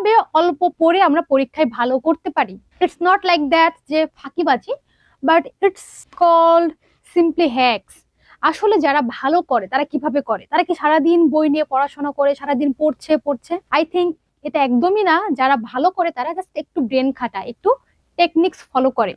কীভাবে অল্প পড়ে আমরা পরীক্ষায় ভালো করতে পারি? ইটস নট লাইক দ্যাট যে ফাঁকিবাজি but it's called simply hacks আসলে যারা ভালো করে, তারা কীভাবে করে? তারা কি সারাদিন বই নিয়ে পড়াশোনা করে, সারাদিন পড়ছে পড়ছে? আই থিঙ্ক এটা একদমই না। যারা ভালো করে, তারা জাস্ট একটু ব্রেন খাটায়, একটু টেকনিক্স ফলো করে।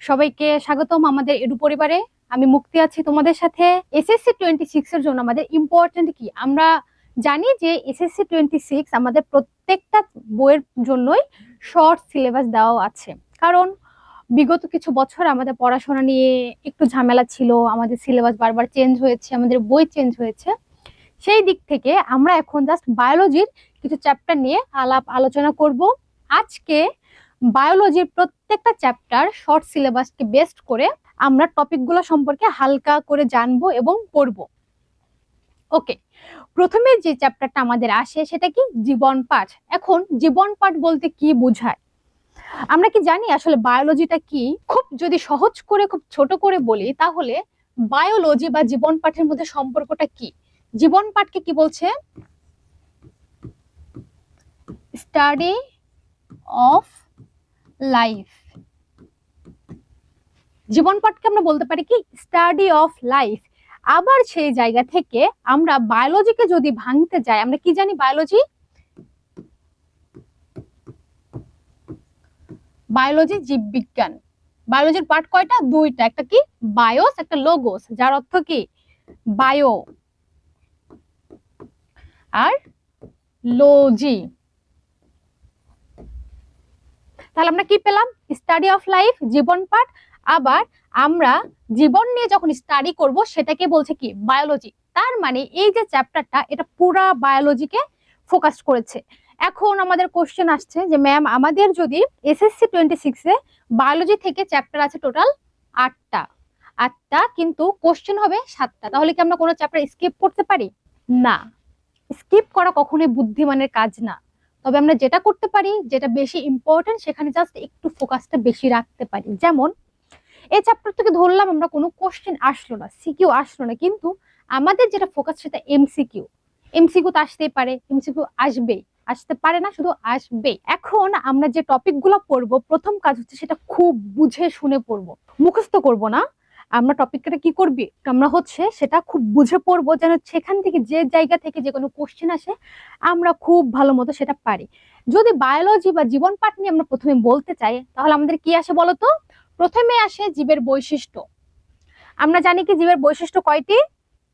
সবাইকে স্বাগতম আমাদের এডু পরিবারে আমি মুক্তি আছি তোমাদের সাথে। এসএসসি টোয়েন্টি সিক্স এর জন্য আমাদের ইম্পর্টেন্ট কি? আমরা জানি যে এসএসসি টোয়েন্টি সিক্স আমাদের প্রত্যেকটা বইয়ের জন্যই শর্ট সিলেবাস দেওয়া আছে। কারণ বিগত কিছু বছর আমাদের পড়াশোনা নিয়ে একটু ঝামেলা ছিল, আমাদের সিলেবাস বারবার চেঞ্জ হয়েছে, আমাদের বই চেঞ্জ হয়েছে। সেই দিক থেকে আমরা এখন জাস্ট বায়োলজির কিছু চ্যাপ্টার নিয়ে আলাপ আলোচনা করব। আজকে বায়োলজির প্রত্যেকটা চ্যাপ্টার শর্ট সিলেবাসকে বেস্ট করে আমরা টপিকগুলো সম্পর্কে হালকা করে জানব এবং পড়ব। ওকে প্রথমে যে চ্যাপ্টারটা আমাদের আসে সেটা কি? জীবন পাঠ। এখন জীবন পাঠ বলতে কি বোঝায়? আমরা কি জানি আসলে বায়োলজিটা কি? খুব যদি সহজ করে, খুব ছোট করে বলি, তাহলে বায়োলজি বা জীবন পাঠের মধ্যে সম্পর্কটা কি? জীবন পাঠকে কি বলছে? স্টাডি অফ লাইফ জীবন পাঠকে আমরা বলতে পারি কি স্টাডি অফ লাইফ আবার সেই জায়গা থেকে আমরা বায়োলজিকে যদি ভাঙতে যাই, আমরা কি জানি বায়োলজি বায়োলজি জীববিজ্ঞান। বায়োলজির পার্ট কয়টা? দুইটা। একটা কি? বায়োস একটা লোগোস যার অর্থ কি? বায়ো আর লোজি তাহলে আমরা কি পেলাম? স্টাডি অফ লাইফ জীবন পাঠ। আবার আমরা জীবন নিয়ে যখন স্টাডি করব, সেটাকে বলছে কি? বায়োলজি তার মানে এই যে চ্যাপ্টারটা এটা পুরা বায়োলজিকে ফোকাস করেছে। এখন আমাদের কোশ্চেন আসছে যে ম্যাম আমাদের যদি এসএসসি টোয়েন্টি সিক্সে বায়োলজি থেকে চ্যাপ্টার আছে টোটাল আটটা। আটটা কিন্তু কোশ্চেন হবে সাতটা। তাহলে কি আমরা কোনো চ্যাপ্টার স্কিপ করতে পারি? না। স্কিপ করা কখনোই বুদ্ধিমানের কাজ না। তবে আমরা যেটা করতে পারি, যেটা বেশি ইম্পর্টেন্ট সেখানে জাস্ট একটু ফোকাসটা বেশি রাখতে পারি। যেমন এই চ্যাপ্টার থেকে ধরলাম আমরা কোনো কোশ্চেন আসলো না সিকিউ আসলো না, কিন্তু আমাদের যেটা ফোকাস সেটা এমসিকিউ এমসিকিউ তো আসতেই পারে এমসিকিউ আসবেই, আসতে পারে না, শুধু আসবে এখন আমরা যে টপিকগুলো পড়ব, প্রথম কাজ হচ্ছে সেটা খুব বুঝে শুনে পড়ব, মুখস্থ করব না। আমরা টপিকটা কি করবি? আমরা হচ্ছে সেটা খুব বুঝে পড়ব যেন সেখান থেকে যে জায়গা থেকে যে কোনো কোশ্চেন আসে, আমরা খুব ভালো মতো সেটা পারি। যদি বায়োলজি বা জীবন পাঠ নিয়ে আমরা প্রথমে বলতে চাই, তাহলে আমাদের কি আসে বলতো? প্রথমে আসে জীবের বৈশিষ্ট্য। আমরা জানি কি জীবের বৈশিষ্ট্য কয়টি?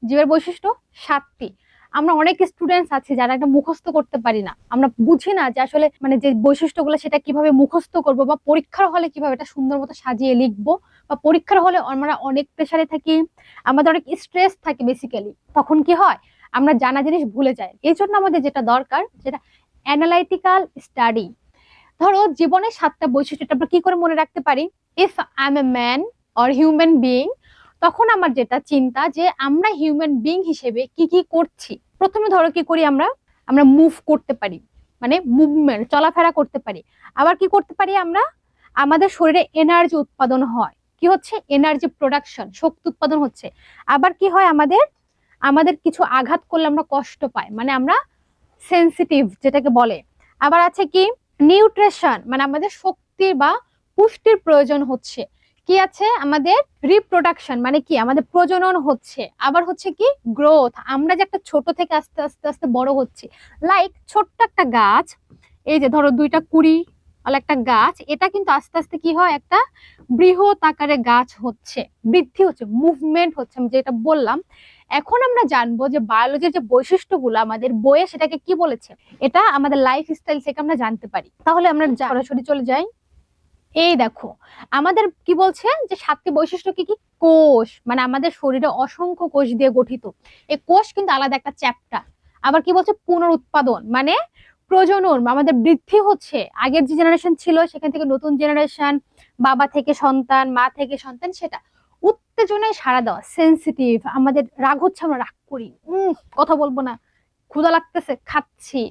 জীবের বৈশিষ্ট্য সাতটি। আমরা অনেক স্টুডেন্টস আছে যারা একটা মুখস্থ করতে পারি না। আমরা বুঝি না যে আসলে মানে যে বৈশিষ্ট্যগুলো সেটা কীভাবে মুখস্থ করব বা পরীক্ষার হলে কীভাবে এটা সুন্দর মতো সাজিয়ে লিখব বা পরীক্ষার হলে আমরা অনেক প্রেশারে থাকি, আমাদের অনেক স্ট্রেস থাকে বেসিক্যালি তখন কি হয়? আমরা জানা জিনিস ভুলে যাই। এই জন্য আমাদের যেটা দরকার যেটা অ্যানালাইটিক্যাল স্টাডি ধরো জীবনের সাতটা বৈশিষ্ট্য আমরা কি করে মনে রাখতে পারি? If I am a man or human being তখন আমার যেটা চিন্তা যে আমরা হিউম্যান বিং হিসেবে কি কি করছি? প্রথমে ধরো কি করি আমরা? আমরা মুভ করতে পারি। মানে মুভমেন্ট চলাফেরা করতে পারি। আবার কি করতে পারি আমরা? আমাদের শরীরে এনার্জি উৎপাদন হয়। কি হচ্ছে? এনার্জি প্রোডাকশন শক্তি উৎপাদন হচ্ছে। আবার কি হয় আমাদের? আমাদের কিছু আঘাত করলে আমরা কষ্ট পাই। মানে আমরা সেন্সিটিভ যেটাকে বলে। আবার আছে কি? নিউট্রিশন মানে আমাদের শক্তির বা পুষ্টির প্রয়োজন হচ্ছে। কি আছে? আমাদের রিপ্রোডাকশন মানে কি? আমাদের প্রজনন হচ্ছে। আবার হচ্ছে কি? গ্রোথ আমরা যে একটা ছোট থেকে আস্তে আস্তে আস্তে বড় হচ্ছে। লাইক ছোট্ট একটা গাছ, এই যে ধরো দুইটা কুড়ি আর একটা গাছ, এটা কিন্তু আস্তে আস্তে কি হয়? একটা বৃহৎ আকারে গাছ হচ্ছে। বৃদ্ধি হচ্ছে মুভমেন্ট হচ্ছে, আমি যেটা বললাম। এখন আমরা জানব যে বায়োলজির যে বৈশিষ্ট্যগুলো আমাদের বইয়ে সেটাকে কি বলেছে? এটা আমাদের লাইফ স্টাইল থেকে আমরা জানতে পারি। তাহলে আমরা সরাসরি চলে যাই। এই দেখো, আমাদের কি বলছে যে সাতটি বৈশিষ্ট্য কি কি? কোষ মানে আমাদের শরীরে অসংখ্য কোষ দিয়ে গঠিত। এই কোষ কিন্তু আলাদা একটা চ্যাপ্টার আবার কি বলছে? পুনরুৎপাদন মানে প্রজনন, আমাদের বৃদ্ধি হচ্ছে। আগের যে জেনারেশন ছিল, সেখান থেকে নতুন জেনারেশন বাবা থেকে সন্তান, মা থেকে সন্তান, সেটা। উত্তেজনায় সারা দেওয়া সেন্সিটিভ আমাদের রাগ হচ্ছে, আমরা রাগ করি। উম, কথা বলব না। ক্ষুদা লাগতেছে, খাচ্ছি।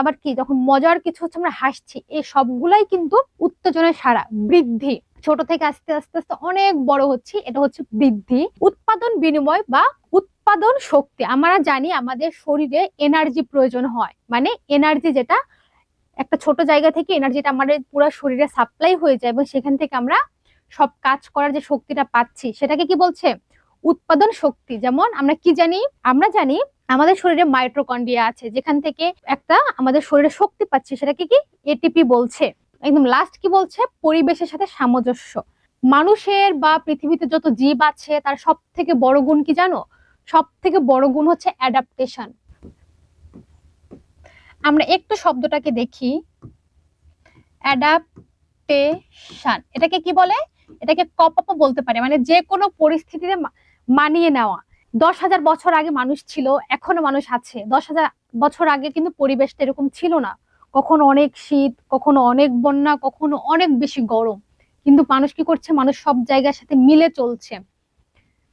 আবার কি, যখন মজার কিছু হচ্ছে আমরা হাসছি, এই সবগুলাই কিন্তু উত্তেজনের সারা বৃদ্ধি। ছোট থেকে আস্তে আস্তে আস্তে অনেক বড় হচ্ছি, এটা হচ্ছে বৃদ্ধি। উৎপাদন বিনিময় বা উৎপাদন শক্তি, আমরা জানি আমাদের শরীরে এনার্জি প্রয়োজন হয়। মানে এনার্জি যেটা, একটা ছোট জায়গা থেকে এনার্জিটা আমাদের পুরো শরীরে সাপ্লাই হয়ে যায় এবং সেখান থেকে আমরা সব কাজ করার যে শক্তিটা পাচ্ছি, সেটাকে কি বলছে? উৎপাদন শক্তি। যেমন আমরা কি জানি? আমরা জানি আমাদের শরীরে মাইট্রোকন্ড্রিয়া আছে, যেখান থেকে একটা আমাদের শরীরে শক্তি পাচ্ছে, সেটাকে কি এটিপি বলছে। একদম লাস্ট কি বলছে? পরিবেশের সাথে সামঞ্জস্য। মানুষের বা পৃথিবীতে যত জীব আছে, তার সব থেকে বড় গুণ কি জানো? সব থেকে বড় গুণ হচ্ছে অ্যাডাপ্টেশন আমরা একটু শব্দটাকে দেখি। অ্যাডাপ্টেশন এটাকে কি বলে? এটাকে কপাপও বলতে পারে। মানে যে কোনো পরিস্থিতিতে মানিয়ে নেওয়া। দশ হাজার বছর আগে মানুষ ছিল, এখনও মানুষ আছে। দশ হাজার বছর আগে কিন্তু পরিবেশটা এরকম ছিল না। কখনো অনেক শীত, কখনো অনেক বন্যা, কখনো অনেক বেশি গরম। কিন্তু মানুষ কি করছে? মানুষ সব জায়গার সাথে মিলে চলছে।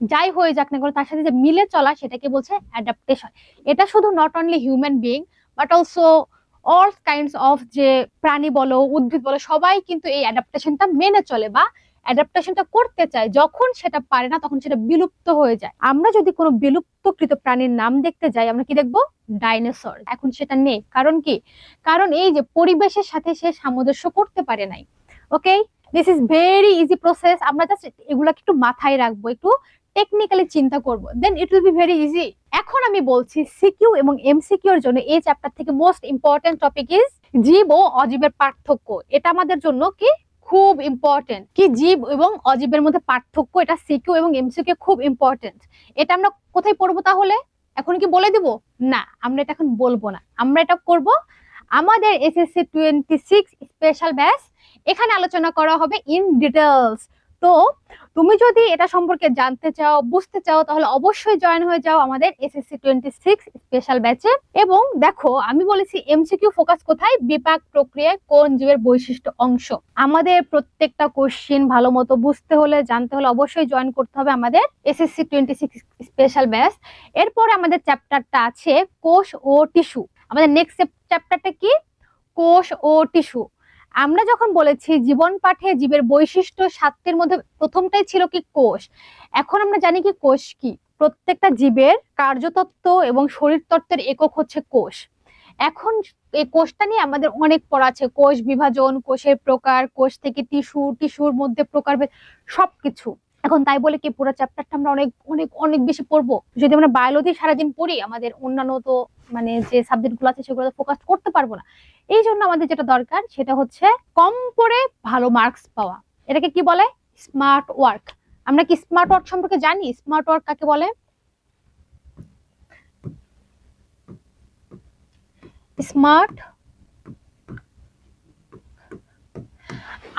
যাই হয়ে যাক না কেন, তার সাথে যে মিলে চলা সেটাকে বলছে অ্যাডাপ্টেশন এটা শুধু not only human being but also all kinds of যে প্রাণী বলো, উদ্ভিদ বলো, সবাই কিন্তু এই অ্যাডাপ্টেশনটা মেনে চলে বা অ্যাডাপ্টেশনটা করতে চায়, যখন সেটা পারে না তখন সেটা বিলুপ্ত হয়ে যায়। আমরা যদি কোনো বিলুপ্তকৃত প্রাণীর নাম দেখতে যাই, আমরা কি দেখব? ডাইনোসর এখন সেটা নেই। কারণ কি? কারণ এই যে পরিবেশের সাথে সে সামঞ্জস্য করতে পারে নাই। Okay this is very easy process আমরা জাস্ট এগুলাকে একটু মাথায় রাখব, একটু টেকনিক্যালি চিন্তা করব। Then it will be very easy এখন আমি বলছি সিকিউ এবং এমসিকিউ এর জন্য এই চ্যাপ্টার থেকে মোস্ট ইম্পর্টেন্ট টপিক ইজ জীব ও অজীবের পার্থক্য। এটা আমাদের জন্য কি? খুব ইম্পর্টেন্ট কি জীব এবং অজীবের মধ্যে পার্থক্য, এটা সিকিউ এবং এমসিকিউ খুব ইম্পর্টেন্ট এটা আমরা কোথায় পড়ব তাহলে? এখন কি বলে দিব? না, আমরা এটা এখন বলব না। আমরা এটা করব আমাদের এসএসসি টোয়েন্টি সিক্স স্পেশাল ব্যাস এখানে আলোচনা করা হবে ইন ডিটেলস তো তুমি যদি এটা সম্পর্কে জানতে চাও, বুঝতে চাও, তাহলে অবশ্যই জয়েন হয়ে যাও আমাদের এসএসসি টোয়েন্টি সিক্স স্পেশাল ব্যাচে এবং দেখো, আমি বলেছি এমসিকিউ ফোকাস কোথায়? বিপাক প্রক্রিয়ায় কোন জীবের বৈশিষ্ট্য অংশ? আমাদের প্রত্যেকটা কোশ্চিন ভালো মতো বুঝতে হলে, জানতে হলে অবশ্যই জয়েন করতে হবে আমাদের SSC twenty six special batch এরপরে আমাদের চ্যাপ্টারটা আছে কোষ ও টিস্যু। আমাদের নেক্সট চ্যাপ্টারটা কি? কোষ ও টিস্যু। আমরা যখন বলেছি জীবন পাঠে জীবের বৈশিষ্ট্য সাতটির মধ্যে প্রথমটাই ছিল কি কোষ, এখন আমরা জানি কি কোষ কি? প্রত্যেকটা জীবের কার্যতত্ত্ব এবং শরীরতত্ত্বের একক হচ্ছে কোষ। এখন এই কোষটা নিয়ে আমাদের অনেক পড়া আছে, কোষ বিভাজন, কোষের প্রকার, কোষ থেকে টিস্যু, টিস্যুর মধ্যে প্রকারভেদ সবকিছু। এখন তাই বলে কি পুরো চ্যাপ্টারটা আমরা অনেক অনেক অনেক বেশি পড়ব? যদি আমরা বায়োলজি সারাদিন পড়ি, আমাদের অন্যান্য তো মানে যে সাবজেক্টগুলো আছে সেগুলো ফোকাস করতে পারব না। এই জন্য আমাদের যেটা দরকার সেটা হচ্ছে কম পড়ে ভালো মার্কস পাওয়া। এটাকে কি বলে? স্মার্ট ওয়ার্ক আমরা কি স্মার্ট ওয়ার্ক সম্পর্কে জানি? স্মার্ট ওয়ার্ক কাকে বলে? স্মার্ট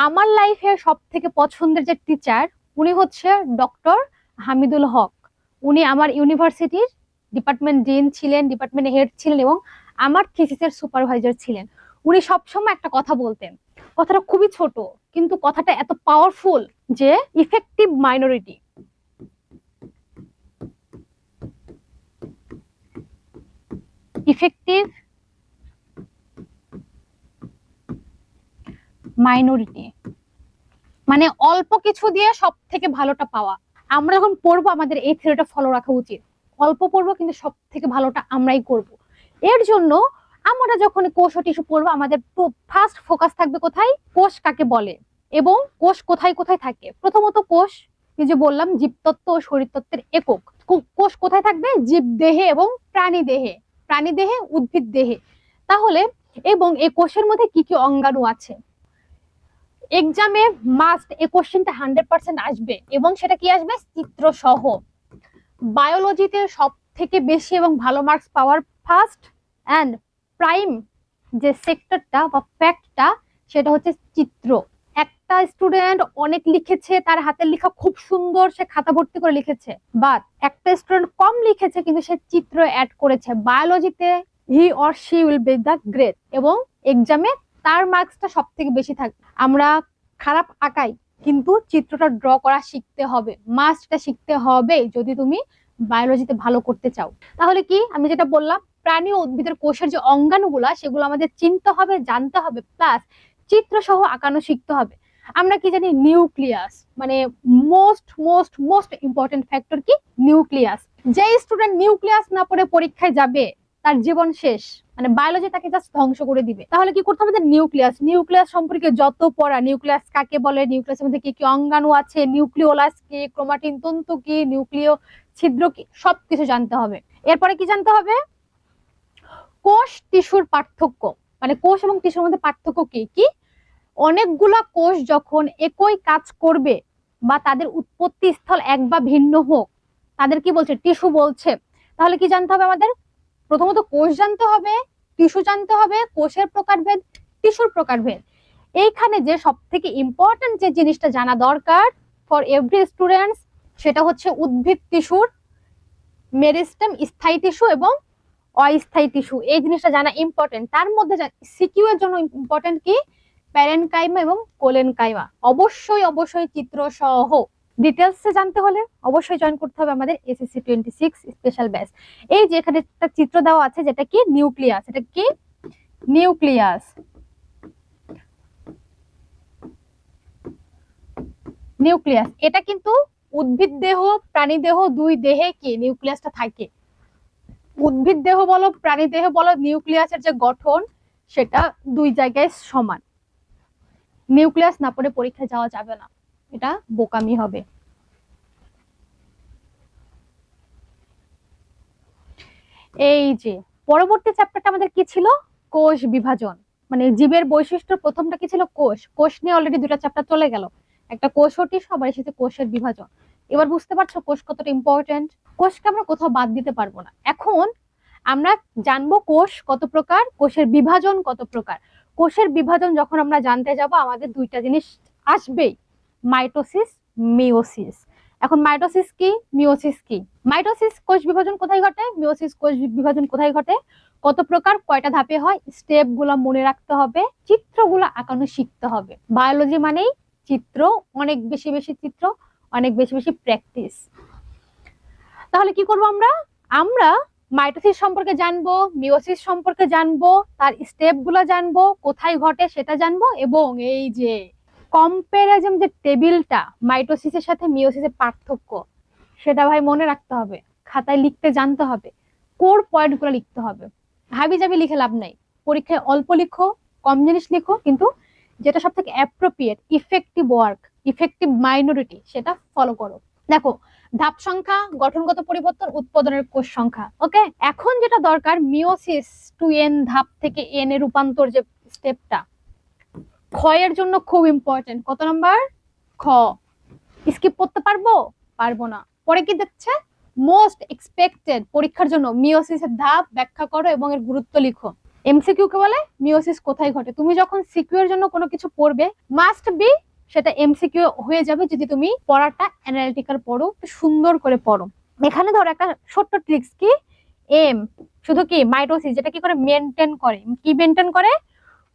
আমার লাইফে সব থেকে পছন্দের যে টিচার উনি হচ্ছে ডক্টর হামিদুল হক। উনি আমার ইউনিভার্সিটির ডিপার্টমেন্ট ডিন ছিলেন, ডিপার্টমেন্ট হেড ছিলেন এবং আমার থিসিসের সুপারভাইজার ছিলেন। উনি সবসময় একটা কথা বলতেন। কথাটা খুবই ছোট, কিন্তু কথাটা এত পাওয়ারফুল যে ইফেক্টিভ মাইনরিটি ইফেক্টিভ মাইনরিটি মানে অল্প কিছু দিয়ে সব থেকে ভালোটা পাওয়া। আমরা যখন পড়ব, আমাদের এই থিওরিটা ফলো রাখা উচিত। অল্প পড়ব, কিন্তু সব থেকে ভালোটা আমরাই করব। এর জন্য আমরা যখন কোষ ও টিস্যু পড়ব, আমাদের ফার্স্ট ফোকাস থাকবে কোথায়? কোষ কাকে বলে? এবং কোষ কোথায় কোথায় থাকে? প্রথমত কোষ, এই যে বললাম, জীবতত্ত্ব ও শরীরতত্ত্বের একক। কোষ কোথায় থাকবে? জীব দেহে এবং প্রাণী দেহে। প্রাণী দেহে, উদ্ভিদ দেহে। তাহলে, এবং এই কোষের মধ্যে কি কি অঙ্গাণু আছে? এক্সামে মাস্ট এই কোশ্চেনটা হান্ড্রেড পার্সেন্ট আসবে এবং সেটা কি আসবে? চিত্র সহ বায়োলজিতে সব থেকে বেশি এবং ভালো মার্কস পাওয়ার ফার্স্ট অ্যান্ড প্রাইম যে সেক্টরটা বা ফ্যাক্টটা সেটা হচ্ছে চিত্র। একটা স্টুডেন্ট অনেক লিখেছে, তার হাতের লেখা খুব সুন্দর, সে খাতা ভর্তি করে লিখেছে। বাট একটা স্টুডেন্ট কম লিখেছে, কিন্তু সে চিত্র অ্যাড করেছে। বায়োলজিতে he or she will be the great এবং এক্সামে তার মার্কসটা সব থেকে বেশি থাকবে আমরা খারাপ আঁকাই, কিন্তু চিত্রটা ড্র করা শিখতে হবে মাস্টটা শিখতে হবে যদি তুমি বায়োলজিতে ভালো করতে চাও। তাহলে কি, আমি যেটা বললাম, প্রাণী ও উদ্ভিদের কোষের যে অঙ্গাণুগুলা, সেগুলো আমাদের চিনতে হবে, জানতে হবে প্লাস চিত্র সহ আঁকানো শিখতে হবে। আমরা কি জানি নিউক্লিয়াস মানে most most most important factor কি? নিউক্লিয়াস যে স্টুডেন্ট নিউক্লিয়াস না পড়ে পরীক্ষায় যাবে তার জীবন শেষ মানে বায়োলজি তাকে জাস্ট ধ্বংস করে দিবে। তাহলে কি করতে হবে নিউক্লিয়াস নিউক্লিয়াস সম্পর্কে যত পড়া নিউক্লিয়াস কাকে বলে নিউক্লিয়াসের মধ্যে কি কি অঙ্গাণু আছে নিউক্লিওলাস কি ক্রোমাটিন তন্তু কি নিউক্লিয় ছিদ্র কি, সবকিছু জানতে হবে। এরপরে কি জানতে হবে? কোষ টিস্যুর পার্থক্য মানে কোষ এবং টিস্যুর মধ্যে পার্থক্য কি কি? অনেকগুলা কোষ যখন একই কাজ করবে বা তাদের উৎপত্তি স্থল এক বা ভিন্ন হোক, তাদের কি বলছে? টিস্যু বলছে। তাহলে কি জানতে হবে আমাদের? প্রথমত কোষ জানতে হবে, টিস্যু জানতে হবে, কোষের প্রকারভেদ, টিস্যুর প্রকারভেদ। এইখানে যে সব থেকে ইম্পর্টেন্ট যে জিনিসটা জানা দরকার ফর এভরি স্টুডেন্টস সেটা হচ্ছে উদ্ভিদ টিস্যুর, মেরিস্টেম স্থায়ী টিস্যু এবং অস্থায়ী টিস্যু। এই জিনিসটা জানা ইম্পর্টেন্ট তার মধ্যে সিকিউ এর জন্য ইম্পর্টেন্ট কি? প্যারেনকাইমা এবং কোলেনকাইমা। অবশ্যই অবশ্যই চিত্র সহ ডিটেলস জানতে হলে অবশ্যই জয়েন করতে হবে আমাদের SSC twenty six special batch এই যে এখানে একটা চিত্র দেওয়া আছে যেটা কি? নিউক্লিয়াস এটা কি? নিউক্লিয়াস নিউক্লিয়াস এটা কিন্তু উদ্ভিদ দেহ, প্রাণী দেহ, দুই দেহে কি? নিউক্লিয়াসটা থাকে। উদ্ভিদ দেহ বলো, প্রাণী দেহ বলো নিউক্লিয়াসের যে গঠন, সেটা দুই জায়গায় সমান। নিউক্লিয়াস না পড়ে পরীক্ষায় যাওয়া যাবে না। এটা বোকামি হবে। এই যে, পরবর্তী চ্যাপ্টারটা আমাদের কি ছিল? কোষ বিভাজন। মানে জীবের বৈশিষ্ট্য প্রথমটা কি ছিল? কোষ। কোষ নিয়ে অলরেডি দুটা চ্যাপ্টার চলে গেল। একটা কোষটি সবার এসেছে কোষের বিভাজন। এবার বুঝতে পারছ কোষ কতটা ইম্পর্টেন্ট কোষকে আমরা কোথাও বাদ দিতে পারব না। এখন আমরা জানব কোষ কত প্রকার, কোষের বিভাজন কত প্রকার। কোষের বিভাজন যখন আমরা জানতে যাব, আমাদের দুইটা জিনিস আসবেই। মাইটোসিস মিওসিস এখন মাইটোসিস কি মিওসিস কি? মাইটোসিস কোষ বিভাজন কোথায় ঘটে? মিওসিস কোষ বিভাজন কোথায় ঘটে? কত প্রকার, কয়টা ধাপে হয়? স্টেপগুলা মনে রাখতে হবে, চিত্রগুলো আঁকানো শিখতে হবে। বায়োলজি মানেই চিত্র, অনেক বেশি বেশি চিত্র, অনেক বেশি বেশি প্র্যাকটিস। তাহলে কি করব আমরা? আমরা মাইটোসিস সম্পর্কে জানব মিওসিস সম্পর্কে জানব, তার স্টেপগুলা জানব, কোথায় ঘটে সেটা জানব, এবং এই যে কম্পারিজম যে টেবিলটা মাইটোসিসের সাথে মিওসিসের পার্থক্য, সেটা ভাই মনে রাখতে হবে, খাতায় লিখতে জানতে হবে, কোর পয়েন্টগুলো লিখতে হবে। হাবি যাবি লিখে লাভ নাই, পরীক্ষায় অল্প লিখো, কম জিনিস লিখো, কিন্তু যেটা সব থেকে appropriate effective work effective minority সেটা ফলো করো। দেখো, ধাপ সংখ্যা, গঠনগত পরিবর্তন, উৎপাদনের কোষ সংখ্যা ওকে এখন যেটা দরকার মিওসিস টু এন ধাপ থেকে এন এ রূপান্তর যে স্টেপটা ক্ষয়ের জন্য খুব ইম্পর্টেন্ট কত নাম্বার? খ। স্কিপ করতে পারব? পারব না। পরে কি দেখছে? মোস্ট এক্সপেক্টেড পরীক্ষার জন্য মিওসিসের ধাপ ব্যাখ্যা করো এবং এর গুরুত্ব লিখো। এমসিকিউ কে বলে? মিওসিস কোথায় ঘটে? তুমি যখন সিকিউ এর জন্য কোনো কিছু পড়বে মাস্ট বি সেটা এমসিকিউ হয়ে যাবে যদি তুমি পড়াটা অ্যানালিটিক্যাল পড়ো সুন্দর করে পড়ো। এখানে ধরো একটা ছোট্ট ট্রিক্স কি? এম শুধু কি? মাইটোসিস যেটা কি করে মেনটেন করে? কি মেনটেন করে?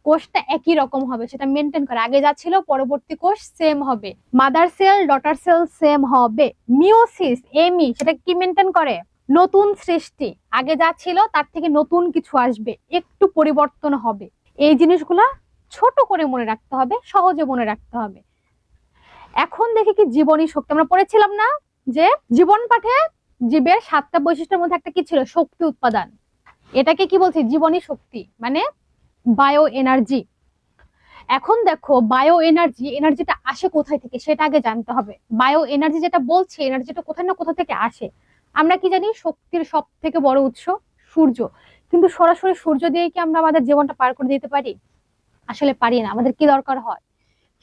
কোষটা একই রকম হবে, সেটা মেনটেন করে। আগে যা ছিল, পরবর্তী কোষ সেম হবে। Mother cell daughter cell same হবে। মিওসিস এমি সেটা কি মেনটেন করে? নতুন সৃষ্টি। আগে যা ছিল, তার থেকে নতুন কিছু আসবে। একটু পরিবর্তন হবে। এই জিনিসগুলা ছোট করে মনে রাখতে হবে, সহজে মনে রাখতে হবে। এখন দেখি কি জীবনী শক্তি। আমরা পড়েছিলাম না যে জীবন পাঠে জীবের সাতটা বৈশিষ্ট্যের মধ্যে একটা কি ছিল? শক্তি উৎপাদন। এটাকে কি বলছি? জীবনী শক্তি। মানে বায়ো এনার্জি এখন দেখো বায়ো এনার্জি এনার্জিটা আসে কোথায় থেকে সেটা আগে জানতে হবে। বায়ো এনার্জি যেটা বলছে এনার্জিটা কোথায় না কোথা থেকে আসে? আমরা কি জানি শক্তির সব থেকে বড় উৎস সূর্য। কিন্তু সরাসরি সূর্য দিয়ে কি আমরা আমাদের জীবনটা পার করে দিতে পারি? আসলে পারি না। আমাদের কি দরকার হয়?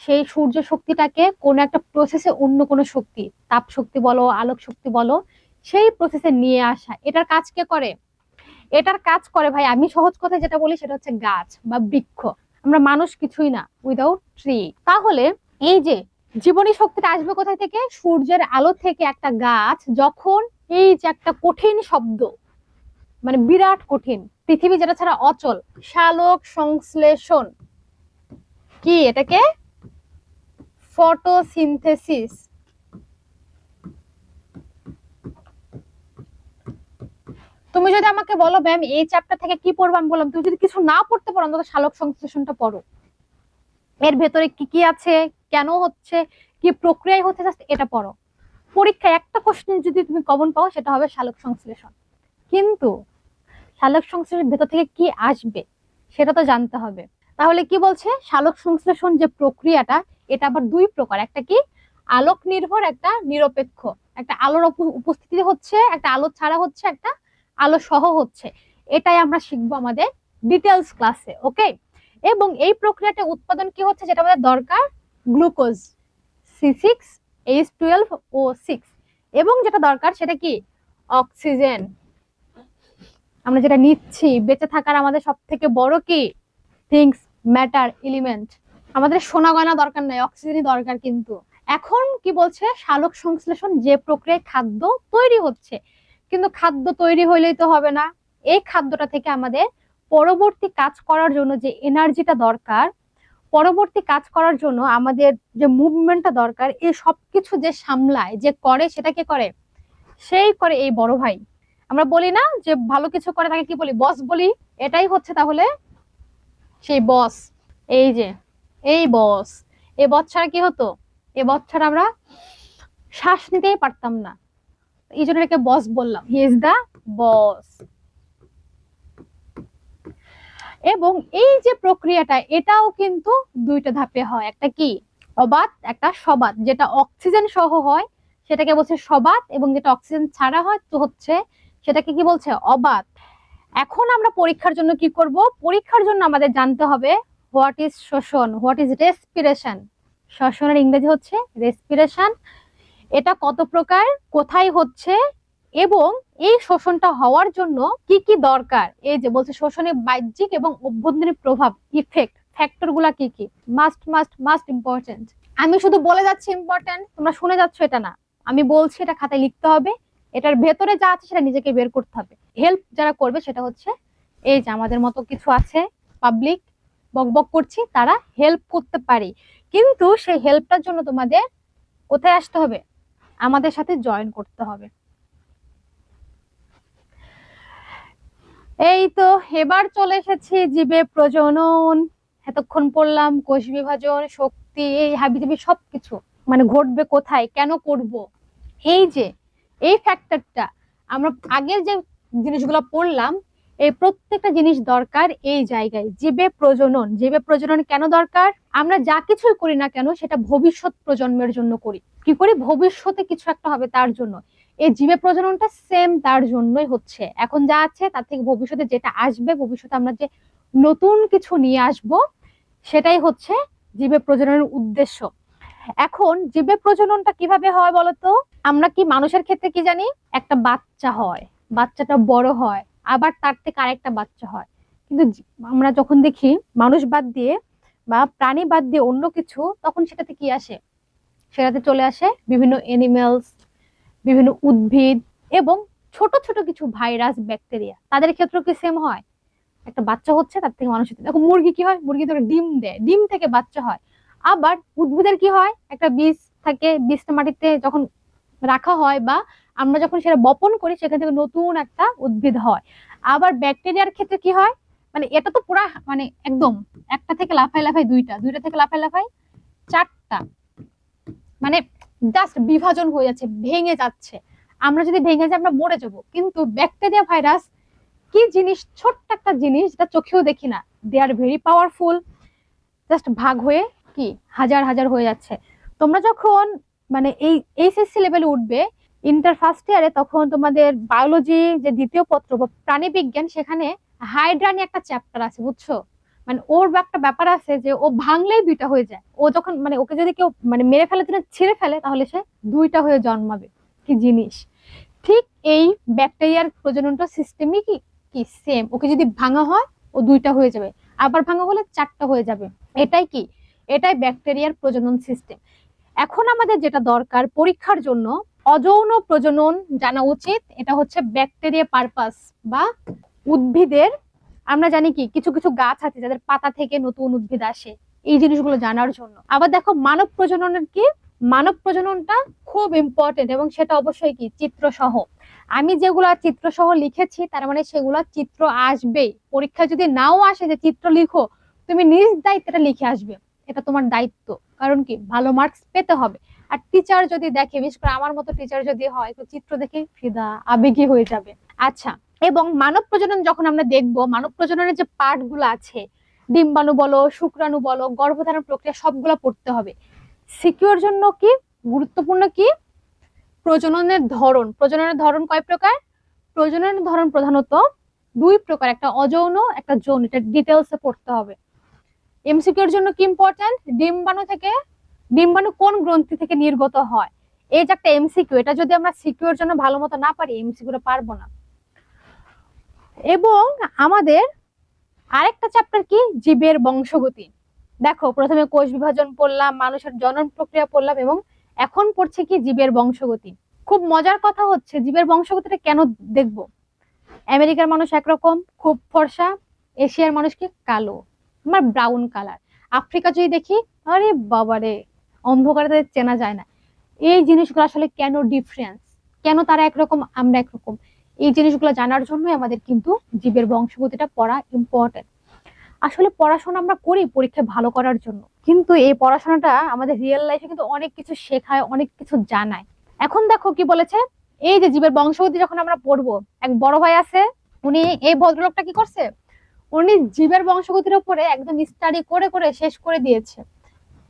সেই সূর্য শক্তিটাকে কোনো একটা প্রসেসে অন্য কোনো শক্তি, তাপ শক্তি বলো, আলোক শক্তি বলো, সেই প্রসেসে নিয়ে আসা। এটার কাজ কে করে? এটার কাজ করে ভাই, আমি সহজ কথায় যেটা বলি সেটা হচ্ছে গাছ বা বৃক্ষ। আমরা মানুষ কিছুই না উইদাউট ট্রি তাহলে এই যে জীবনী শক্তিটা আসবে কোথায় থেকে? সূর্যের আলো থেকে একটা গাছ যখন এই যে একটা কঠিন শব্দ মানে বিরাট কঠিন, পৃথিবী যেটা ছাড়া অচল শালক সংশ্লেষণ, কি এটাকে? ফটোসিনথেসিস তুমি যদি আমাকে বলো, ম্যাম, এই চ্যাপ্টার থেকে কি পড়ব? আমি বললাম, তুমি যদি কিছু না পড়তে পারো, অন্তত শালক সংশ্লেষণটা পড়ো। এর ভেতরে কি কি আছে, কেন হচ্ছে, কি প্রক্রিয়ায় হচ্ছে জাস্ট এটা পড়ো। পরীক্ষায় একটা কোশ্চেন যদি তুমি কমন পাও, সেটা হবে সালোক সংশ্লেষণ। কিন্তু সালোক সংশ্লেষণের ভেতর থেকে কি আসবে, সেটা তো জানতে হবে। তাহলে কি বলছে? সালোক সংশ্লেষণ যে প্রক্রিয়াটা, এটা আবার দুই প্রকার। একটা কি? আলোক নির্ভর, একটা নিরপেক্ষ। একটা আলোর উপ- উপস্থিতি হচ্ছে, একটা আলো ছাড়া হচ্ছে, একটা আলো সহ হচ্ছে। এটাই আমরা শিখব আমাদের ডিটেলস ক্লাসে ওকে এবং এই প্রক্রিয়াটা উৎপাদন কি হচ্ছে যেটা আমাদের দরকার? Glucose C six H twelve O six এবং যেটা দরকার সেটা কি? অক্সিজেন আমরা যেটা নিচ্ছি, বেঁচে থাকার আমাদের সব থেকে বড় কি? থিংস ম্যাটার এলিমেন্ট আমাদের সোনা গয়না দরকার নাই অক্সিজেনই দরকার কিন্তু। এখন কি বলছে? সালোক সংশ্লেষণ যে প্রক্রিয়ায় খাদ্য তৈরি হচ্ছে কিন্তু খাদ্য তৈরি হইলেই তো হবে না। এই খাদ্যটা থেকে আমাদের পরবর্তী কাজ করার জন্য যে এনার্জিটা দরকার, পরবর্তী কাজ করার জন্য আমাদের যে মুভমেন্টটা দরকার, এই সবকিছু যে সামলায়, যে করে সেটা কে করে? সেই করে এই বড় ভাই। আমরা বলি না যে ভালো কিছু করে তাকে কি বলি? বস বলি। এটাই হচ্ছে তাহলে সেই বস এই যে, এই বস এই বস ছাড়া কি হতো? এ বস ছাড়া আমরা শ্বাস নিতেই পারতাম না। এই জন্য এটাকে বস বললাম। হি ইজ দা বস এবং এই যে প্রক্রিয়াটা, এটাও কিন্তু দুইটা ধাপে হয়। একটা কি? অবাত, একটা সবাত। যেটা অক্সিজেন সহ হয়, সেটাকে বলছে সবাত এবং যেটা অক্সিজেন ছাড়া হয়, তো হচ্ছে সেটাকে কি বলছে? অবাত। এখন আমরা পরীক্ষার জন্য কি করব? পরীক্ষার জন্য আমাদের জানতে হবে হোয়াট ইজ শোষণ? হোয়াট ইজ রেসপিরেশন শ্বসনের ইংরেজি হচ্ছে রেসপিরেশন এটা কত প্রকার, কোথায় হচ্ছে এবং এই শোষণটা হওয়ার জন্য কি কি দরকার? এই যে বলছে শোষণে বাহ্যিক এবং অভ্যন্তরীণ প্রভাব ইফেক্ট ফ্যাক্টরগুলা কি কি? মাস্ট মাস্ট মাস্ট ইম্পর্টেন্ট আমি শুধু বলে যাচ্ছি ইম্পর্টেন্ট তোমরা শুনে যাচ্ছ এটা না। আমি বলছি এটা খাতায় লিখতে হবে, এটার ভেতরে যা আছে সেটা নিজেকে বের করতে হবে। হেল্প যারা করবে সেটা হচ্ছে, এই যে আমাদের মতো কিছু আছে পাবলিক বক বক করছি, তারা হেল্প করতে পারি। কিন্তু সেই হেল্পটার জন্য তোমাদের কোথায় আসতে হবে? আমাদের সাথে জয়েন করতে হবে। এই তো এবার চলে এসেছি জীবে প্রজনন, এতক্ষণ পড়লাম কোষ বিভাজন, শক্তি, এই হাবি হাবিজাবি সবকিছু। মানে ঘটবে কোথায়, কেন করব? এই যে, এই ফ্যাক্টরটা আমরা আগের যে জিনিসগুলো পড়লাম এই প্রত্যেকটা জিনিস দরকার এই জায়গায়। জীবে প্রজনন। জীবে প্রজনন কেন দরকার? আমরা যা কিছুই করি না কেন সেটা ভবিষ্যৎ প্রজন্মের জন্য করি। কি করি? ভবিষ্যতে কিছু একটা হবে তার জন্য। এই জীবে প্রজননটা সেম তার জন্যই হচ্ছে। এখন যা আছে তার থেকে ভবিষ্যতে যেটা আসবে, ভবিষ্যতে আমরা যে নতুন কিছু নিয়ে আসব, সেটাই হচ্ছে জীবে প্রজননের উদ্দেশ্য। এখন জীবে প্রজননটা কীভাবে হয় বলতো? আমরা কি মানুষের ক্ষেত্রে কি জানি? একটা বাচ্চা হয়। বাচ্চাটা বড় হয়। আবার তার থেকে আরেকটা বাচ্চা হয়। কিন্তু আমরা যখন দেখি মানুষ বাদ দিয়ে বা প্রাণী বাদ দিয়ে অন্য কিছু, তখন সেটাতে কি আসে? সেটাতে চলে আসে বিভিন্ন এনিমেলস বিভিন্ন উদ্ভিদ এবং ছোট ছোট কিছু ভাইরাস ব্যাকটেরিয়া তাদের ক্ষেত্রেও কি সেম হয়? একটা বাচ্চা হচ্ছে, তার থেকে মানুষ দেখো, মুরগি কি হয়? মুরগি তো ডিম দেয়, ডিম থেকে বাচ্চা হয়। আবার উদ্ভিদের কি হয়? একটা বীজ থাকে, বীজটা মাটিতে যখন রাখা হয় বা আমরা যখন সেটা বপন করি, সেখান থেকে নতুন একটা উদ্ভিদ হয়। আবার ব্যাকটেরিয়ার ক্ষেত্রে কি হয়? মানে এটা তো পুরা মানে একদম একটা থেকে লাফাই লাফাই দুইটা দুইটা থেকে লাফাই লাফাই চারটা। মানে জাস্ট বিভাজন হয়ে যাচ্ছে, ভেঙে যাচ্ছে। আমরা যদি ভেঙে যাই, আমরা মরে যাব। কিন্তু ব্যাকটেরিয়া ভাইরাস কি জিনিস, ছোট্ট একটা জিনিস যেটা চোখেও দেখি না। They are very powerful just ভাগ হয়ে কি, হাজার হাজার হয়ে যাচ্ছে। তোমরা যখন মানে এই, এইচএসসি লেভেলে উঠবে ইন্টার ফার্স্ট ইয়ারে তখন তোমাদের বায়োলজি যে দ্বিতীয় পত্র বা প্রাণী বিজ্ঞান সেখানে হাইড্রা নিয়ে একটা চ্যাপ্টার আছে, বুঝছ? মানে ওর একটা ব্যাপার আছে যে ও ভাঙলেই দুইটা হয়ে যায়। ও যখন মানে ওকে যদি কেউ মানে মেরে ফেলে জন্য ছিঁড়ে ফেলে, তাহলে সে দুইটা হয়ে জন্মাবে। কি জিনিস? ঠিক এই ব্যাকটেরিয়ার প্রজননটা সিস্টেমই কি? কি সেম ওকে যদি ভাঙা হয়, ও দুইটা হয়ে যাবে। আবার ভাঙা হলে চারটা হয়ে যাবে। এটাই কি? এটাই ব্যাকটেরিয়ার প্রজনন সিস্টেম এখন আমাদের যেটা দরকার পরীক্ষার জন্য অযৌন প্রজনন জানা উচিত। এটা হচ্ছে ব্যাকটেরিয়া পারপাস বা উদ্ভিদের, আমরা জানি কি, কিছু কিছু গাছ আছে যাদের পাতা থেকে নতুন উদ্ভিদ আসে। এই জিনিসগুলো জানার জন্য। আবার দেখো, মানব প্রজননের কি? মানব প্রজননটা খুব ইম্পর্টেন্ট এবং সেটা অবশ্যই কি? চিত্র সহ আমি যেগুলা চিত্র সহ লিখেছি, তার মানে সেগুলা চিত্র আসবেই। পরীক্ষা যদি নাও আসে যে চিত্র লিখো, তুমি নিজ দায়িত্বটা লিখে আসবে। এটা তোমার দায়িত্ব। কারণ কি? ভালো মার্কস পেতে হবে। আর টিচার যদি দেখে, বিশেষ করে আমার মতো টিচার যদি হয়, তো চিত্র দেখে ফিদা, আবেগী হয়ে যাবে। আচ্ছা এবং মানব প্রজনন যখন আমরা দেখব, মানব প্রজননের যে পার্টগুলো আছে, ডিম্বাণু বলো, শুক্রাণু বলো, গর্ভধারণ প্রক্রিয়া, সবগুলো পড়তে হবে। সিকিউর জন্য কি? গুরুত্বপূর্ণ কি? প্রজননের ধরন। প্রজননের ধরন কয় প্রকার? প্রজননের ধরন প্রধানত দুই প্রকার, একটা অযৌন, একটা যৌন। এটা ডিটেলসে পড়তে হবে। এমসিকিউর জন্য কি ইম্পর্টেন্ট ডিম্বাণু থেকে ডিম্বাণু কোন গ্রন্থি থেকে নির্গত হয়? এই যে একটা এমসিকিউ এটা যদি আমরা সিকিউর জন্য ভালো মতো না পারি এমসিকিউটা পারব না। এবং আমাদের আরেকটা চ্যাপ্টার কি? জীবের বংশগতি। দেখো, প্রথমে কোষ বিভাজন পড়লাম, মানুষের জনন প্রক্রিয়া পড়লাম এবং এখন পড়ছে কি? জীবের বংশগতি। খুব মজার কথা হচ্ছে, জীবের বংশগতিটা কেন দেখব? আমেরিকার মানুষ একরকম, খুব ফর্সা, এশিয়ার মানুষ কি? কালো, আমার ব্রাউন কালার আফ্রিকা যদি দেখি, আরে বাবারে অন্ধকারে তাদের চেনা যায় না। এই জিনিসগুলো আসলে কেন ডিফারেন্স কেন তারা একরকম, আমরা একরকম? এই জিনিসগুলো জানার জন্যই আমাদের কিন্তু জীবের বংশগতিটা পড়া ইম্পর্টেন্ট আসলে পড়াশোনা আমরা করি পরীক্ষায় ভালো করার জন্য। কিন্তু এই পড়াশোনাটা আমাদের রিয়েল লাইফে কিন্তু অনেক কিছু শেখায়, অনেক কিছু জানায়। এখন দেখো কি বলেছে? এই যে জীবের বংশগতি যখন আমরা পড়ব, এক বড় ভাই আছে, উনি এই ভদ্রলোকটা কি করছে? উনি জীবের বংশগতির উপরে একদম স্টাডি করে করে শেষ করে দিয়েছে।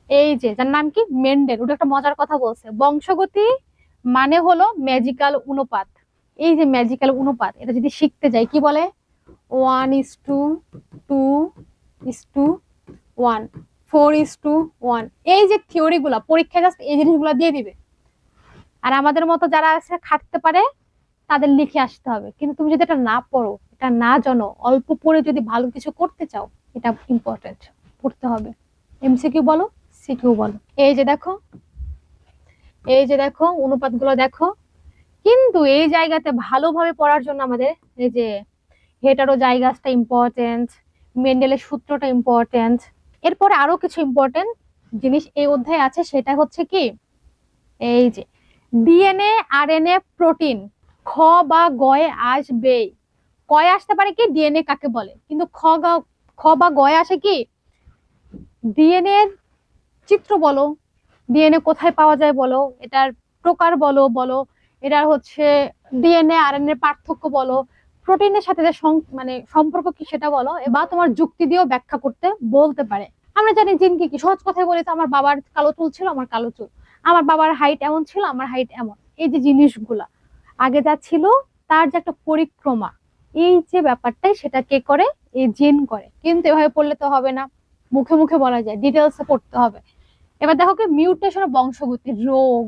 এই যে, যার নাম কি? মেন্ডেল ওটা একটা মজার কথা বলছে। বংশগতি মানে হলো ম্যাজিক্যাল অনুপাত। এই যে ম্যাজিক্যাল অনুপাত, এটা যদি শিখতে যাই, কি বলে? One is two two is two one four is two one এই যে থিওরি গুলা পরীক্ষায় জাস্ট এই জিনিসগুলো দিয়ে দিবে। আর আমাদের মতো যারা আছে, খাটতে পারে, তাদের লিখে আসতে হবে। কিন্তু তুমি যদি এটা না পড়ো, এটা না জানো, অল্প পড়ে যদি ভালো কিছু করতে চাও, এটা ইম্পর্টেন্ট পড়তে হবে। এমসি এমসিকিউ বলো। সিকিউ বলো এই যে দেখো, এই যে দেখো, অনুপাতগুলো দেখো। কিন্তু এই জায়গাতে ভালোভাবে পড়ার জন্য আমাদের এই যে হেটারো জায়গাসটা ইম্পর্টেন্ট মেন্ডেলের সূত্রটা ইম্পর্টেন্ট এরপরে আরও কিছু ইম্পর্টেন্ট জিনিস এই অধ্যায়ে আছে, সেটা হচ্ছে কি? এই যে ডিএনএ আরএনএ প্রোটিন খ বা গয়ে আসবেই কয়ে আসতে পারে কি? ডিএনএ কাকে বলে? কিন্তু খ খ বা গয়ে আসে কি? ডিএনএ চিত্র বলো ডিএনএ কোথায় পাওয়া যায় বলো, এটার প্রকার বলো বলো, এটার হচ্ছে ডিএনএ আরএনএ পার্থক্য বলো প্রোটিনের সাথে যে মানে সম্পর্ক কি সেটা বলো, বা তোমার যুক্তি দিয়েও ব্যাখ্যা করতে বলতে পারে। আমরা জানি জিন কি সহজ কথায় বলি তো আমার বাবার কালো চুল ছিল, আমার কালো চুল। আমার বাবার হাইট এমন ছিল, আমার হাইট এমন। এই যে জিনিসগুলা, আগে যা ছিল, তার যে একটা পরিক্রমা, এই যে ব্যাপারটাই সেটা কে করে? এই জিন করে। কিন্তু এভাবে পড়লে তো হবে না। মুখে মুখে বলা যায় ডিটেলসে পড়তে হবে। এবার দেখো কি মিউটেশন বংশগতি রোগ।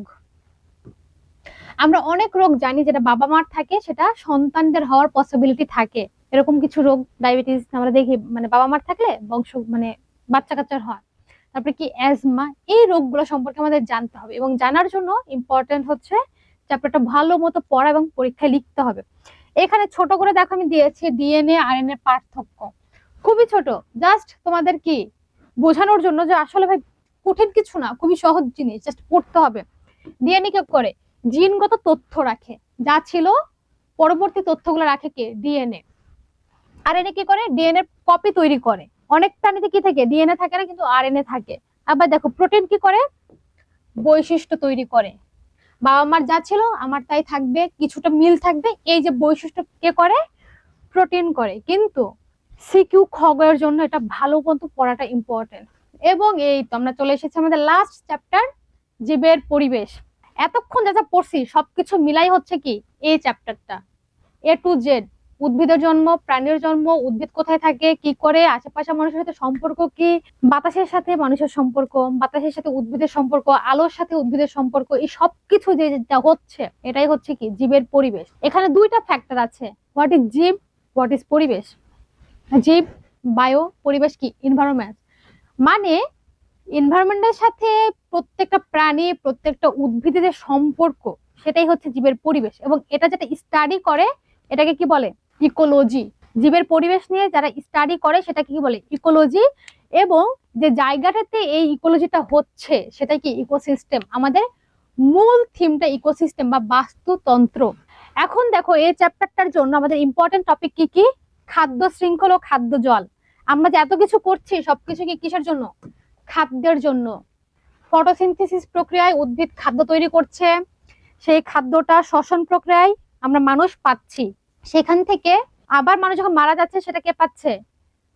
আমরা অনেক রোগ জানি যেটা বাবা মার থাকে, সেটা সন্তানদের হওয়ার পসিবিলিটি থাকে। এরকম কিছু রোগ ডায়াবেটিস আমরা দেখি মানে বাবা মার থাকলে বংশ মানে বাচ্চা কাচ্চার হয়। তারপরে কি অ্যাজমা এই রোগগুলো সম্পর্কে আমাদের জানতে হবে এবং জানার জন্য ইম্পর্টেন্ট হচ্ছে চ্যাপ্টারটা ভালো মতো পড়া এবং পরীক্ষায় লিখতে হবে। এখানে ছোট করে দেখো, আমি দিয়েছি ডিএনএ আর আরএনএ পার্থক্য। খুবই ছোট জাস্ট তোমাদের কি, বোঝানোর জন্য যে আসলে ভাই কঠিন কিছু না, খুবই সহজ জিনিস জাস্ট পড়তে হবে। ডিএনএ কে করে, জিনগত তথ্য রাখে। যা ছিল, পরবর্তী তথ্যগুলো রাখে কে? ডিএনএ আরএনএ কি করে ডিএনএ কপি তৈরি করে। অনেক প্রাণীতে কি থাকে? ডিএনএ থাকে না, কিন্তু আরএনএ থাকে। আবার দেখো প্রোটিন কি করে? বৈশিষ্ট্য তৈরি করে। বাবা মার যা ছিল, আমার তাই থাকবে, কিছুটা মিল থাকবে, এই যে বৈশিষ্ট্য কে করে? প্রোটিন করে। কিন্তু সিকিউ খগের জন্য এটা ভালো মতো পড়াটা ইম্পর্টেন্ট এবং এই তো আমরা চলে এসেছি আমাদের লাস্ট চ্যাপ্টার জীবের পরিবেশ। এতক্ষণ যা যা পড়ছি, সবকিছু মিলাই হচ্ছে কি? এই চ্যাপ্টারটা এ টু জেড উদ্ভিদের জন্ম, প্রাণীর জন্ম, উদ্ভিদ কোথায় থাকে, কি করে আশেপাশে মানুষের সাথে সম্পর্ক কি, বাতাসের সাথে মানুষের সম্পর্ক, বাতাসের সাথে উদ্ভিদের সম্পর্ক, আলোর সাথে উদ্ভিদের সম্পর্ক, এই সবকিছু যেটা হচ্ছে, এটাই হচ্ছে কি? জীবের পরিবেশ। এখানে দুইটা ফ্যাক্টর আছে। হোয়াট ইজ জীব হোয়াট ইজ পরিবেশ? জীব, বায়ো, পরিবেশ কি? এনভায়রনমেন্ট মানে এনভায়রনমেন্টের সাথে প্রত্যেকটা প্রাণী, প্রত্যেকটা উদ্ভিদের যে সম্পর্ক, সেটাই হচ্ছে জীবের পরিবেশ। এবং এটা যেটা স্টাডি করে, এটাকে কি বলে? ইকোলজি জীবের পরিবেশ নিয়ে যারা স্টাডি করে, সেটাকে কি বলে? ইকোলজি এবং যে জায়গাটাতে এই ইকোলজিটা হচ্ছে, সেটা কি? ইকোসিস্টেম আমাদের মূল থিমটা ইকোসিস্টেম বা বাস্তুতন্ত্র। এখন দেখো, এই চ্যাপ্টারটার জন্য আমাদের ইম্পর্টেন্ট টপিক কি কি? খাদ্য শৃঙ্খল ও খাদ্য জল। আমরা যে এত কিছু করছি, সবকিছু কি কিসের জন্য? খাদ্যের জন্য। ফটোসিনথেসিস প্রক্রিয়ায় উদ্ভিদ খাদ্য তৈরি করছে। সেই খাদ্যটা শ্বসন প্রক্রিয়ায় আমরা মানুষ পাচ্ছি। সেখান থেকে আবার মানুষ যখন মারা যাচ্ছে, সেটা কে পাচ্ছে?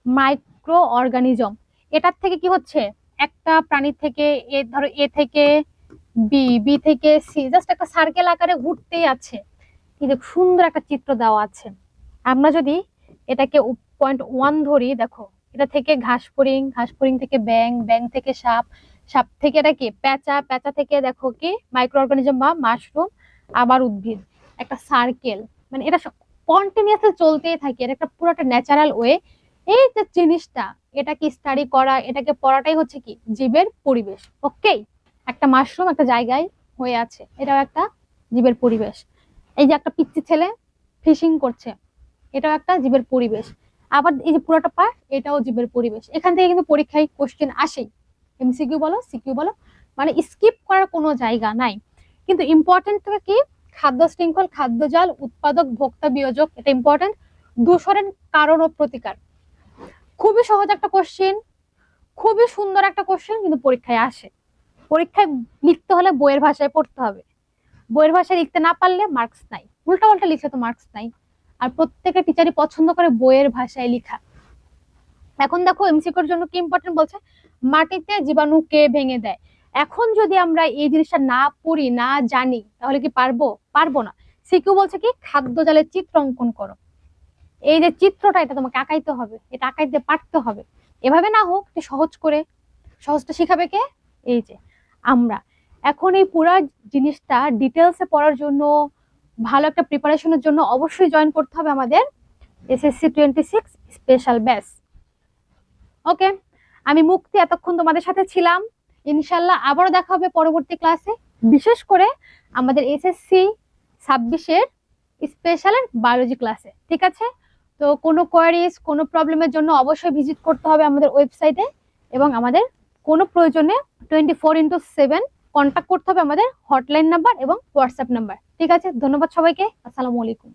মাইক্রো অর্গানিজম এটার থেকে কি হচ্ছে? একটা প্রাণী থেকে, এ ধরো এ থেকে বি বি থেকে সি জাস্ট একটা সার্কেল আকারে ঘুরতেই আছে। কিন্তু সুন্দর একটা চিত্র দেওয়া আছে। আমরা যদি এটাকে পয়েন্ট ওয়ান ধরি, দেখো, এটা থেকে ঘাস ফড়িং ঘাস ফড়িং থেকে ব্যাং ব্যাং থেকে সাপ সাপ থেকে এটা কি? প্যাঁচা প্যাঁচা থেকে দেখো কি? মাইক্রো অর্গানিজম বা মাশরুম আবার উদ্ভিদ। একটা সার্কেল মানে এটা কন্টিনিউয়াসলি চলতেই থাকে, এটা একটা পুরো একটা ন্যাচারাল ওয়ে এই যে জিনিসটা এটাকে স্টাডি করা, এটাকে পড়াটাই হচ্ছে কি? জীবের পরিবেশ ওকে একটা মাশরুম একটা জায়গায় হয়ে আছে, এটাও একটা জীবের পরিবেশ। এই যে একটা পিচ্ছি ছেলে ফিশিং করছে, এটাও একটা জীবের পরিবেশ। আবার এই যে পুরোটা পার্ট এটাও জীবের পরিবেশ। এখান থেকে কিন্তু পরীক্ষায় কোশ্চেন আসেই। এমসিকিউ বলো সিকিউ বলো মানে স্কিপ করার কোনো জায়গা নাই। কিন্তু ইম্পর্টেন্ট কি, খাদ্য শৃঙ্খল, খাদ্য জল, উৎপাদক, ভোক্তা, বিয়োজক, এটা ইম্পর্টেন্ট দূষণের কারণ ও প্রতিকার। খুবই সহজ একটা কোশ্চেন খুবই সুন্দর একটা কোশ্চেন কিন্তু পরীক্ষায় আসে। পরীক্ষায় লিখতে হলে বইয়ের ভাষায় পড়তে হবে। বইয়ের ভাষায় লিখতে না পারলে মার্কস নাই। উল্টা পাল্টা লিখলে তো মার্কস নাই। আর প্রত্যেকটা টিচারই পছন্দ করে বইয়ের ভাষায় লেখা। এখন দেখো এমসিকিউর জন্য কি ইম্পর্টেন্ট বলছে? মাটিতে জীবাণু কে ভেঙে দেয়? এখন যদি আমরা এই জিনিসটা না পড়ি, না জানি, তাহলে কি পারব? পারব না। সিকিউ বলছে কি, খাদ্য জালের চিত্র অঙ্কন করো। এই যে চিত্রটা, এটা তোমাকে আঁকাইতে হবে। এটা আঁকাইতে পারতে হবে। এভাবে না হোক যে সহজ করে। সহজটা শিখাবে কে? এই যে, আমরা। এখন এই পুরা জিনিসটা ডিটেলসে পড়ার জন্য ভালো একটা প্রিপারেশনের জন্য অবশ্যই জয়েন করতে হবে আমাদের SSC twenty six special batch okay আমি মুক্তি এতক্ষণ তোমাদের সাথে ছিলাম। ইনশাল্লাহ আবারও দেখা হবে পরবর্তী ক্লাসে বিশেষ করে আমাদের এসএসসি ছাব্বিশের স্পেশাল বায়োলজি ক্লাসে ঠিক আছে? তো কোনো কোয়ারিজ কোনো প্রবলেমের জন্য অবশ্যই ভিজিট করতে হবে আমাদের ওয়েবসাইটে এবং আমাদের কোনো প্রয়োজনে twenty four into seven contact করতে হবে আমাদের হটলাইন নাম্বার এবং হোয়াটসঅ্যাপ নাম্বার ঠিক আছে, ধন্যবাদ সবাইকে, আসসালামু আলাইকুম।